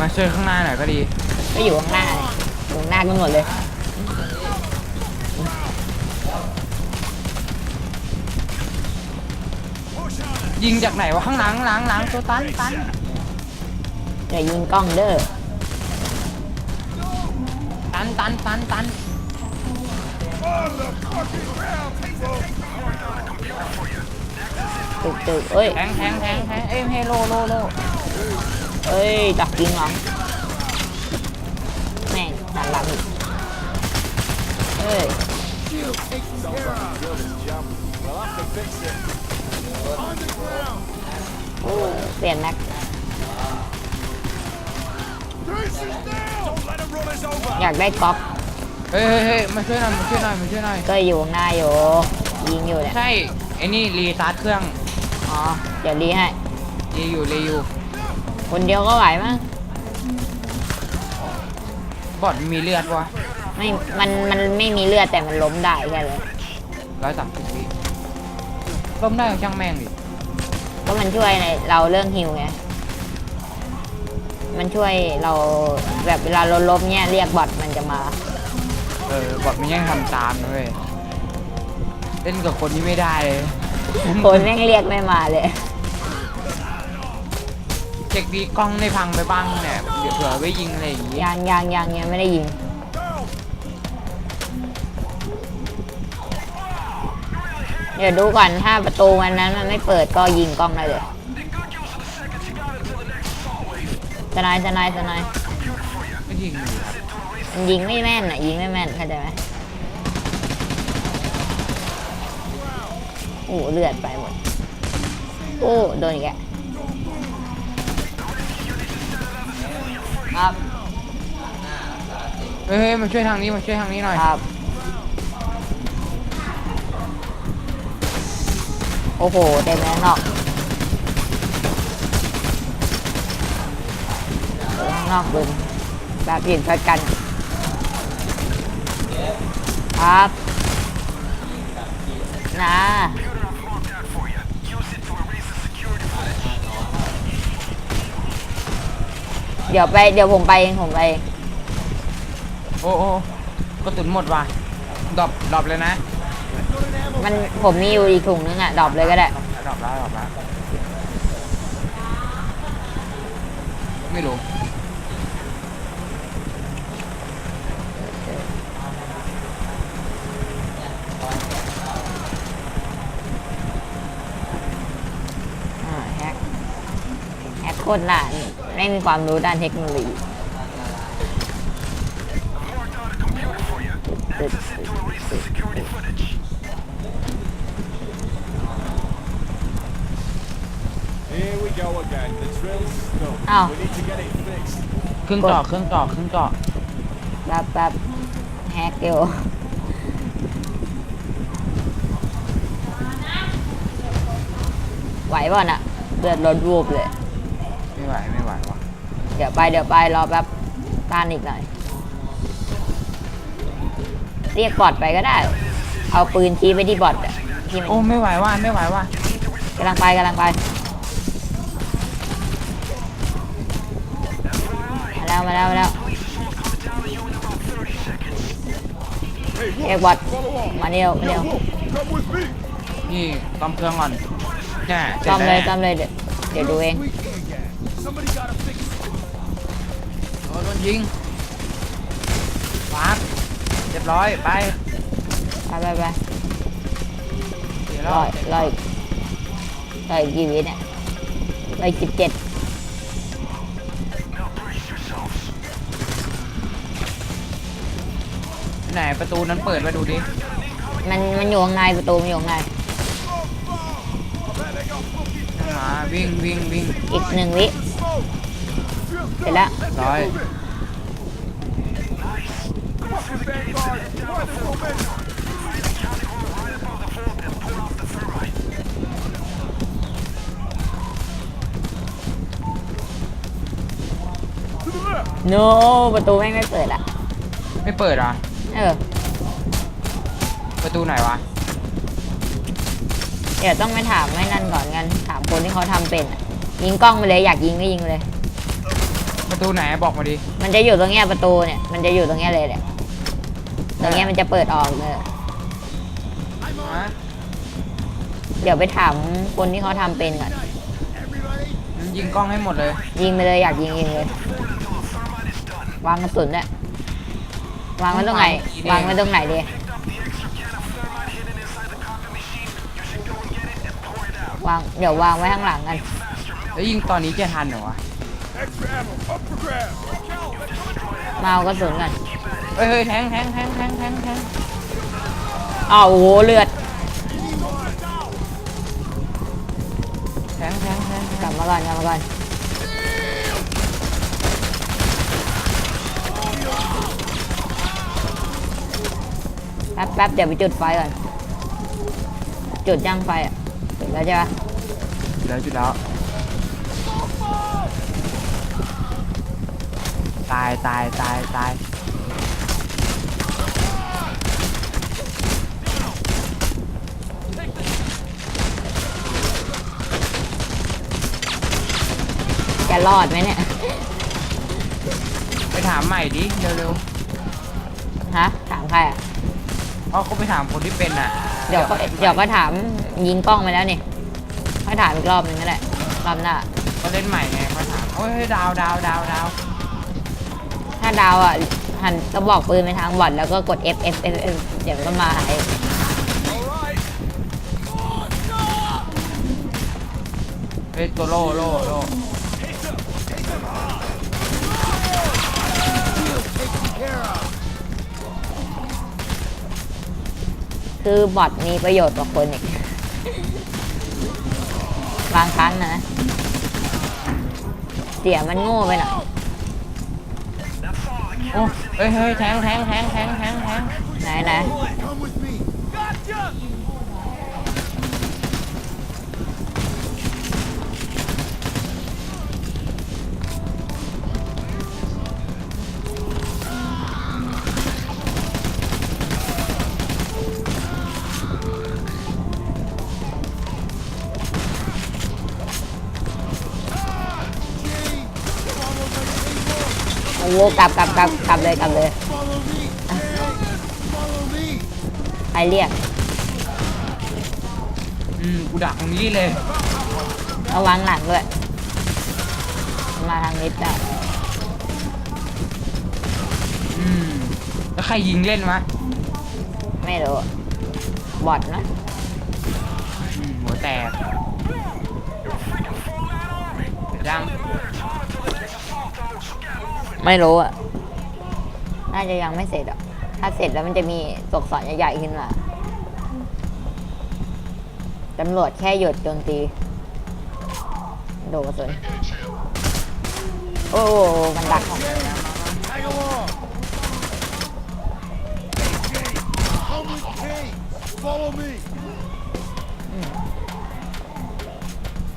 มาช่วยข้างหน้าหน่อยก็ดีก็อยู่ข้างหน้าเลยอยู่ข้างหน้ากันหมดเลยยิงจากไหนวะข้างหลังหลังหลังตัวตันตันอย่ายิงกล้องเด้อตันตันตันตันตึกตึกเอ้ยแทงแทงแทงแทงเอ้ยเฮโลโลโล เอ้ยดักยิงหลังแม่งดันหลังอีกเอ้ยโอ้เปลี่ยนแม็กอยากได้ก๊อกเฮ้ยเฮ้ยเฮ้ยมาช่วยหน่อยมาช่วยหน่อยมาช่วยหน่อยก็อยู่ข้างหน้าอยู่ยิงอยู่เนี่ยใช่ไอ้นี่รีสตาร์ทเครื่องอ๋อเดี๋ยวรีให้รีอยู่รีอยู่ คนเดียวก็ไหวมั้งบอดมีเลือดวะไม่ มัน มันไม่มีเลือดแต่มันล้มได้แค่เลยร้อยสามสิบวิล้มได้ก็ช่างแม่งดิก็มันช่วยในเราเรื่องฮิวไง มันช่วยเราแบบเวลาเราล้มเนี่ยเรียกบอทมันจะมา เออบอดมันยังทำตามนะเว้ยเล่นกับคนที่ไม่ได้เลย คนแม่งเรียกไม่มาเลย เช็คดีกล้องได้พังไปบ้างเนี่ยเดี๋ยวเผื่อไว้ยิงอะไรอย่างงี้ยังยังยังยังไม่ได้ยิง เดี๋ยวดูก่อนถ้าประตูวันนั้นมันไม่เปิดก็ยิงกล้องได้เลยสนายสนายสนายไม่ยิงครับมันยิงไม่แม่นอะยิงไม่แม่นเข้าใจไหมโอ้เลือดไปหมด โอ้โดนอีกแล้ว ครับเฮ้ยเฮ้ยมาช่วยทางนี้มาช่วยทางนี้หน่อยครับ โอ้โหเต็มแล้วนอกเออข้างนอกบึงแบบยิงช่วยกัน ครับนะ เดี๋ยวไป เดี๋ยวผมไปเองผมไปเองโอ้โอ้กระสุนหมดว่ะดรอปดรอปเลยนะมันผมมีอยู่อีกถุงนึงอะดรอปเลยก็ได้ ดรอปแล้วดรอปแล้วไม่รู้ อ่าแฮกแฮกโคตรหลานไม่มีความรู้ด้านเทคโนโลยีตึ๊ดตึ๊ดตึ๊ด Here we go again. The drill's stuck. Oh. We need to get it fixed. เครื่องเจาะเครื่องเจาะเครื่องเจาะแป๊บแป๊บแฮกอยู่ไหวป่ะน่ะเลือดลดวูบเลย ไม่ไหวไม่ไหวว่ะเดี๋ยวไปเดี๋ยวไปรอแป๊บต้านอีกหน่อย เรียกบอทไปก็ได้ เอาปืนชี้ไปที่บอทอะที่มันโอ้ไม่ไหวว่ะไม่ไหวว่ะกำลังไปกำลังไปมาแล้วมาแล้วมาแล้วเรียกบอทมาเร็วมาเร็ว Come with me. นี่ต้อมเครื่องก่อนแน่สร็จซ่อมเลยแวซ่อมเลยเดี๋ยวเดี๋ยวดูเอง Weekend again. Somebody gotta fix it. โอ้โดนยิงวาร์ปเรียบร้อยไปไปไปไปเดี๋ยวรรออดรอดรอดกี่วิเนี่ยรอดสิบเจ็ดไหนประตูนั้นเปิดมาดูดิมันมันอยู่ข้างในประตูมันอยู่ข้างในมาวิ่งวิ่งวิ่งอีกหนึ่งวิ เสร็จแล้ว ร้อย โนประตูแม่งไม่เปิดอะไม่เปิดเหรอะ เออประตูไหนวะ เดี๋ยวต้องไปถามให้นั่นก่อนกันถามคนที่เขาทำเป็นอะ ยิงกล้องไปเลยอยากยิงก็ยิงไปเลย ประตูไหนบอกมาดิมันจะอยู่ตรงเนี้ยประตูเนี่ย มันจะอยู่ตรงเนี้ยเลยเนี่ยตรงเนี้ยมันจะเปิดออกเลย ฮะเดี๋ยวไปถามคนที่เขาทำเป็นก่อนมันยิงกล้องให้หมดเลยยิงไปเลยอยากยิงยิงเลย วางกระสุนเนี่ยวางไว้ตรงไหนวางไว้ตรงไหนดีวางเดี๋ยววางไว้ข้างหลังกัน แล้วยิงตอนนี้จะทันเหรอวะ Extra ammo, up for grabs. มาเอากระสุนกันเฮ้ยเฮ้ยแทงแทงแทงแทงแทงแทงอ้าวโอ้โหเลือดแทงแทงแทงกลับมาก่อนกลับมาก่อนแป๊บแป๊บเดี๋ยวไปจุดไฟก่อนจุดย่างไฟอะจุดแล้วใช่ปะแล้วจุดแล้ว ตายตายตายตายจะรอดไหมเนี่ย ไปถามใหม่ดิเร็วฮะ ถามใครอะ ๆเพราะเขาไปถามคนที่เป็นอะเดี๋ยวก็เดี๋ยวก็ถามยิงกล้องไปแล้วนี่ค่อยถามอีกรอบหนึงก็ได้รอบหน้าก็เล่นใหม่ไงเขาถามโอ้ยเฮ้ยดาวดาวดาวดาวถ้าดาวอะหันก็บอกปืนไปทางบอดแล้วก็กด F F F F เดี๋ยวมันก็มาหาเองเฮ้ยตัวโล่โล่โล่คือบอทมีประโยชน์กว่าคนอีกบางครั้งนะ เสียมันโง่ไปหน่อย โอ้เฮ้ยเฮ้ยแทง หกลับกลับกลับกลับเลยกลับเลย Follow me. Follow me. ใครเรียกอืมกูดักตรงนี้เลยระวังหลังด้วยมาทางลิฟต์ได้อืมแล้วใครยิงเล่นวะไม่รู้บอทนะอืมหัวแตกดัง ไม่รู้อะ น่าจะยังไม่เสร็จอะ ถ้าเสร็จแล้วมันจะมีตัวอักษรใหญ่ๆขึ้นมาตำรวจแค่หยุดโจมตี โดนกระสุนโอ้โหมันดัก Tag along. Come with me. Follow me.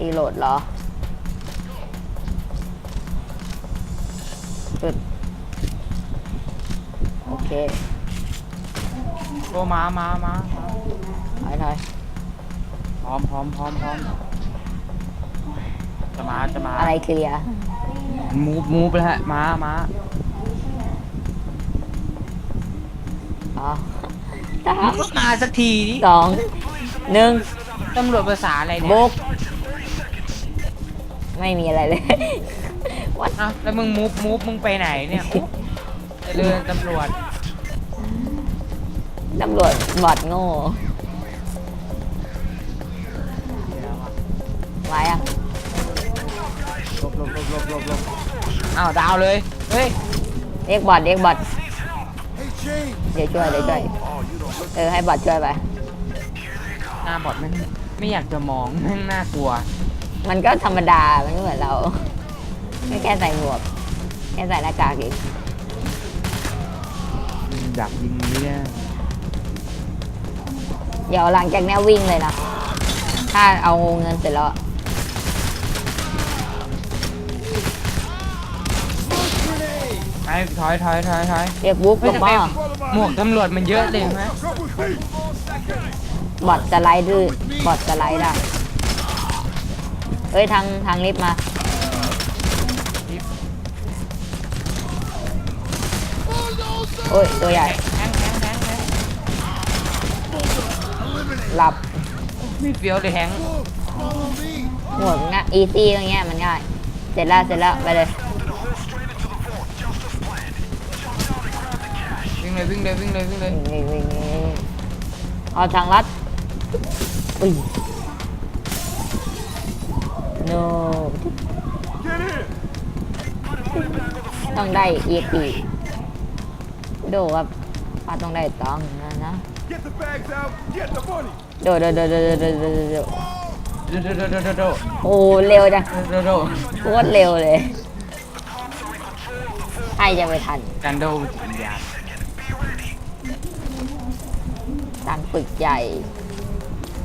รีโหลดเหรอ ปึ๊บโอเคโอ้มามามามาถอยถอยพร้อมพร้อมพร้อมพร้อมจะมาจะมาอะไรเคลียร์มูฟมูฟแล้วฮะมามาอ๋อสามก็มาสักทีดิสองหนึ่งตำรวจภาษาอะไรเนี่ยบุกไม่มีอะไรเลย วัดอ้าวแล้วมึงมูฟมูฟมึงไปไหนเนี่ยอุ๊ยเจะเดินตำรวจตำรวจบอดโง่ไว้อะหลบหลบหลบหลบหลบหลบอ้าวดาวเลยเฮ้ยเรียกบอดเรียกบอด Hey, James. เดี๋ยวช่วยเดี๋ยวช่วย Oh, you don't look เออให้บอดช่วยไปหน้าบอดไม่งไม่อยากจะมองแม่งน่ากลัว มันก็ธรรมดามันก็เหมือนเรา แค่แค่ใส่หมวก แค่ใส่หน้ากากเองอยากยิงนี้เนี่ยเดี๋ยวหลังจากเนี้ยวิ่งเลยนะ ถ้าเอาเงินเสร็จแล้วอะไปถอยถอยถอยถอยเรียกบุ๊กเฮ้ลยงทำไมมาหมวกตำรวจมันเยอะเลยไหม Come with me. บอดสไลด์ดื้อบอดสไลด์ได้เฮ้ยทางทางลิฟต์มา โอ้ย ตัวใหญ่แทงแทงแทงแทงหลับไม่เฟี้ยวเลยแทงหมวดง่ายอีซี่ตรงเงี้ยมันง่าย เสร็จแล้วเสร็จแล้วไปเลย วิ่งเลยวิ่งเลยวิ่งเลยวิ่งเลยวิ่งวิ่งวิ่งวิ่งเอาทางลัดอุ้ย no Get in! ต้องได้เอีปี โดครับป้าต้องได้ตังค์นะนะ Get the bags out! Get the money! โดโดโดโดโดโดโดโดโดโดโดโดโดโดโดโอ้เร็วจังโดโดโคตรเร็วเลยใครจะไปทันกันโดจิตวิญญาณตังค์ปึกใหญ่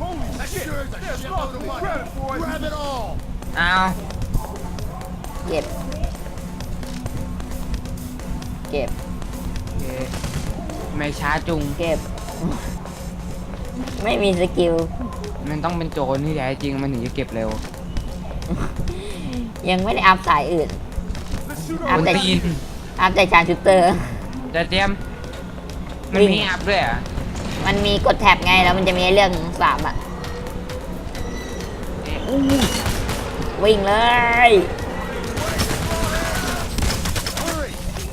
Holy shit! There's lots of money! Grab it, boys! Grab it all! อ้าวเก็บ เก็บโอ เคไม่ช้าจุงเก็บ ไม่มีสกิล มันต้องเป็นโจรที่แท้จริงมันถึงจะเก็บเร็วยังไม่ได้อัพสายอื่น Let's shoot อัพบนแต่ตีนอัพแต่ชาร์จูเตอร์ จะเตรียม มันวิ่ง มีอัพด้วยเหรอะมันมีกดแท็บไงแล้วมันจะมีเรื่องสามอะ วิ่งเลย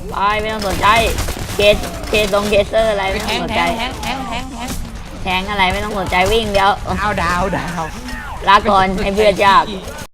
ไปไม่ต้องสนใจ เกสเกสตรงเกสเซอร์อะไรไม่แทต้องงสนแทใจงแทงแทงแทงแทงแทงอะไรไม่ต้องสนใจวิ่งเดี๋ยวดาวดาวดาวลาก่อนให้เพื่อนยากไ